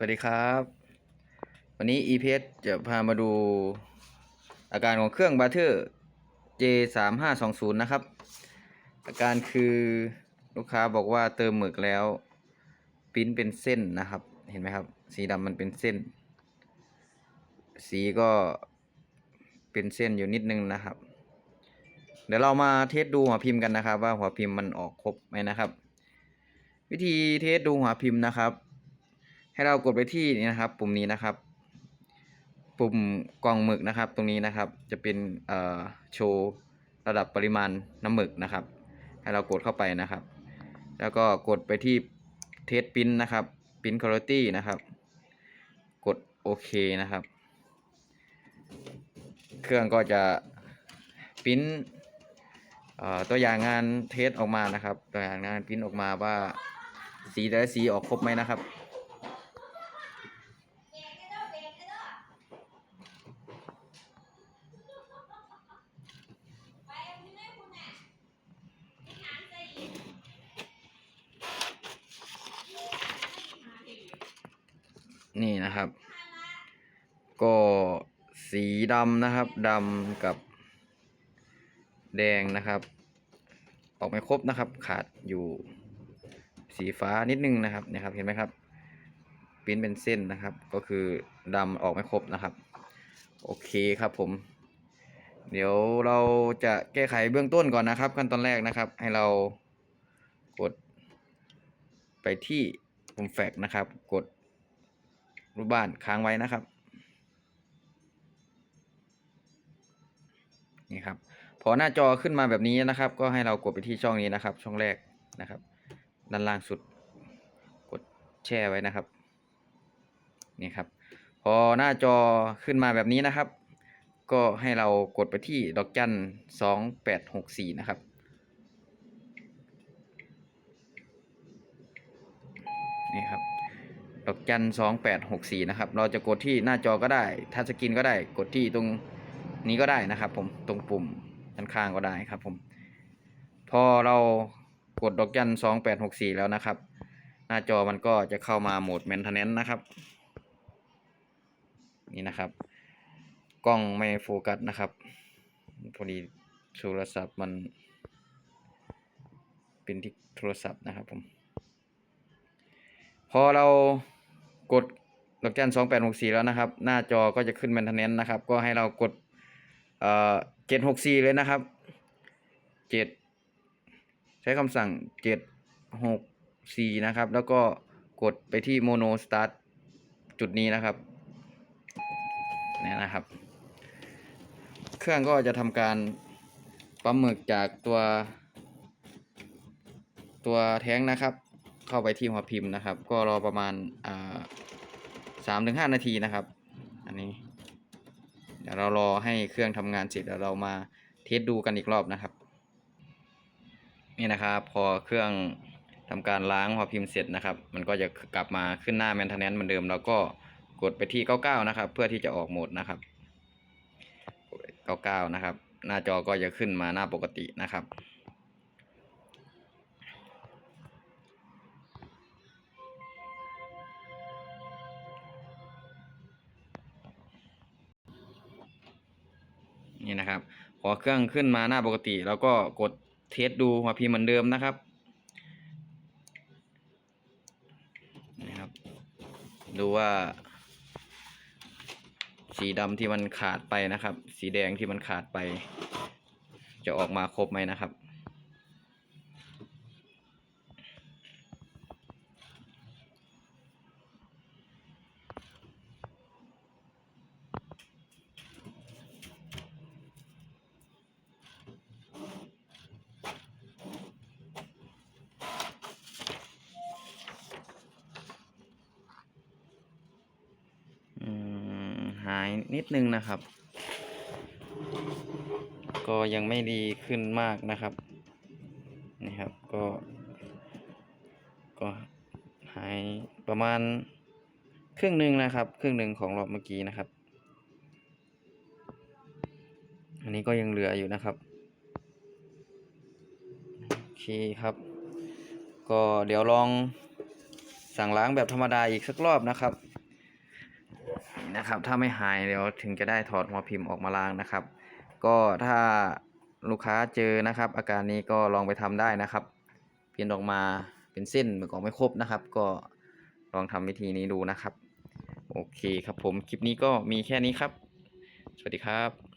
สวัสดีครับ วันนี้ EPS จะพามาดูอาการของเครื่องบาเทอร์ J3520 นะครับ อาการคือลูกค้าบอกว่าเติมหมึกแล้วปิ้นเป็นเส้นนะครับ เห็นไหมครับ สีดำมันเป็นเส้น สีก็เป็นเส้นอยู่นิดนึงนะครับ เดี๋ยวเรามาเทสดูหัวพิมพ์กันนะครับ ว่าหัวพิมพ์มันออกครบไหมนะครับ วิธีเทสดูหัวพิมพ์นะครับ ให้เรากดไปที่นี่นะครับ ปุ่มนี้นะครับ ปุ่มกล่องหมึกนะครับ ตรงนี้นะครับ จะเป็นโชว์ระดับปริมาณน้ำหมึกนะครับ ให้เรากดเข้าไปนะครับ แล้วก็กดไปที่เทสปิ้นนะครับปิ้นคุณภาพนะครับ กดโอเคนะครับ เครื่องก็จะปิ้นตัวอย่างงานเทสออกมานะครับ ตัวอย่างงานปิ้นออกมาว่าสีแต่ละสีออกครบไหมนะครับ นี่นะครับ ก็สีดำนะครับดำกับแดงนะครับ ออกไม่ครบนะครับ ขาดอยู่สีฟ้านิดนึงนะครับนี่ครับเห็นไหมครับปิ้นเป็นเส้นนะครับ ก็คือดำออกไม่ครบนะครับ โอเคครับผม เดี๋ยวเราจะแก้ไขเบื้องต้นก่อนนะครับ ขั้นตอนแรกนะครับ ให้เรากดไปที่ปุ่มแฟกนะครับ กด รูปบ้านค้างไว้นะครับ นี่ครับ พอหน้าจอขึ้นมาแบบนี้นะครับ ก็ให้เรากดไปที่ช่องนี้นะครับ ช่องแรกนะครับ ด้านล่างสุด กดแช่ไว้นะครับ นี่ครับ พอหน้าจอขึ้นมาแบบนี้นะครับ ก็ให้เรากดไปที่ดอกจันสองแปดหกสี่นะครับ นี่ครับ ดอกจันสองแปดหกสี่นะครับ เราจะกดที่หน้าจอก็ได้ทัชสกรีนก็ได้ กดที่ตรงนี้ก็ได้นะครับ ผม ตรงปุ่มด้านข้างก็ได้ครับ ผม พอเรากดดอกจันสองแปดหกสี่แล้วนะครับ หน้าจอมันก็จะเข้ามาโหมด maintenance นะครับ นี่นะครับ กล้องไม่โฟกัสนะครับ พอดีโทรศัพท์มันเป็นที่โทรศัพท์นะครับผม พอเรา กดดอกจันสองแปดหกสี่แล้วนะครับ หน้าจอก็จะขึ้น maintenance นะครับ ก็ให้เรากดเอ่อเจ็ดหกสี่เลยนะครับเจ็ดใช้คำสั่งเจ็ดหกสี่นะครับ แล้วก็กดไปที่ mono start จุดนี้นะครับเนี่ยนะครับ เครื่องก็จะทำการปั๊มหมึกจากตัว ตัวแท้งนะครับ เข้าไปที่หัวพิมพ์นะครับ ก็รอประมาณอ่า สามถึงห้านาทีนะครับ อันนี้ เดี๋ยวเรารอให้เครื่องทำงานเสร็จแล้วเรามาเทสดูกันอีกรอบนะครับ นี่นะครับ พอเครื่องทำการล้างหัวพิมพ์เสร็จนะครับ มันก็จะกลับมาขึ้นหน้า maintenance เหมือนเดิม แล้วก็กดไปที่ 99 นะครับ เพื่อที่จะออกโหมดนะครับ 99 นะครับ หน้าจอก็จะขึ้นมาหน้าปกตินะครับ นี่นะครับ ขอเครื่องขึ้นมาหน้าปกติ แล้วก็กดเทสดูหัวพิมพ์เหมือนเดิมนะครับนะครับ ดูว่าสีดำที่มันขาดไปนะครับ สีแดงที่มันขาดไป จะออกมาครบไหมนะครับ หายนิดนึงนะครับ ก็ยังไม่ดีขึ้นมากนะครับนี่ครับก็ก็หายประมาณครึ่งหนึ่งนะครับ ครึ่งหนึ่งของรอบเมื่อกี้นะครับ อันนี้ก็ยังเหลืออยู่นะครับโอเคครับ ก็เดี๋ยวลองสั่งล้างแบบธรรมดาอีกสักรอบนะครับ นะครับ ถ้าไม่หายเดี๋ยวถึงจะได้ถอดหัวพิมพ์ออกมาล้างนะครับ ก็ถ้าลูกค้าเจอนะครับ อาการนี้ก็ลองไปทำได้นะครับเพียนออกมาเป็นเส้นเหมือนกองไม่ครบนะครับ ก็ลองทำวิธีนี้ดูนะครับ โอเคครับผมคลิปนี้ก็มีแค่นี้ครับ สวัสดีครับ